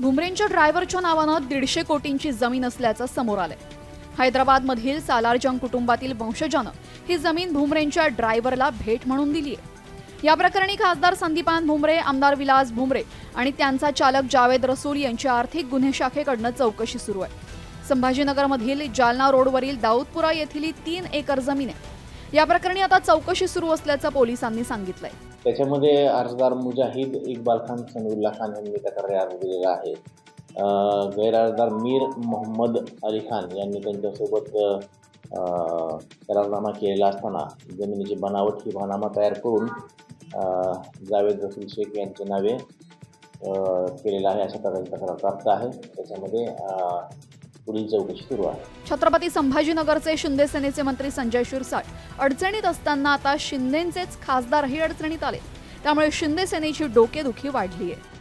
भुमरेंच्या ड्रायव्हरच्या नावानं दीडशे कोटींची जमीन असल्याचं समोर आलंय. हैदराबादमधील सालारजंग कुटुंबातील वंशजानं ही जमीन भुमरेंच्या ड्रायव्हरला भेट म्हणून दिली आहे. या प्रकरणी खासदार संदीपान भुमरे आमदार विलास भुमरे आणि त्यांचा चालक जावेद रसूल यांची आर्थिक गुन्हे शाखेकडनं चौकशी सुरू आहे. संभाजीनगरमधील जालना रोडवरील दाऊदपुरा येथील तीन एकर जमीन आहे. या प्रकरणी आता चौकशी सुरू असल्याचं पोलिसांनी सांगितलंय. त्याच्यामध्ये अर्जदार मुजाहिद इक्बाल खान समीउल्ला खान यांनी तक्रारी अर्ज दिलेला आहे. गैरअर्जदार मीर मोहम्मद अली खान यांनी त्यांच्यासोबत करारनामा केलेला असताना जमिनीची बनावट ही तयार करून जावेद रसूल शेख यांचे नावे केलेलं आहे अशा प्रकारची तक्रार प्राप्त आहे. त्याच्यामध्ये पुढील चौकशी सुरू आहे. छत्रपती संभाजीनगरचे शिंदे सेनेचे मंत्री संजय शिरसाट अडचणीत असताना आता शिंदेचेच खासदारही अडचणीत आले. त्यामुळे शिंदे सेनेची डोकेदुखी वाढली आहे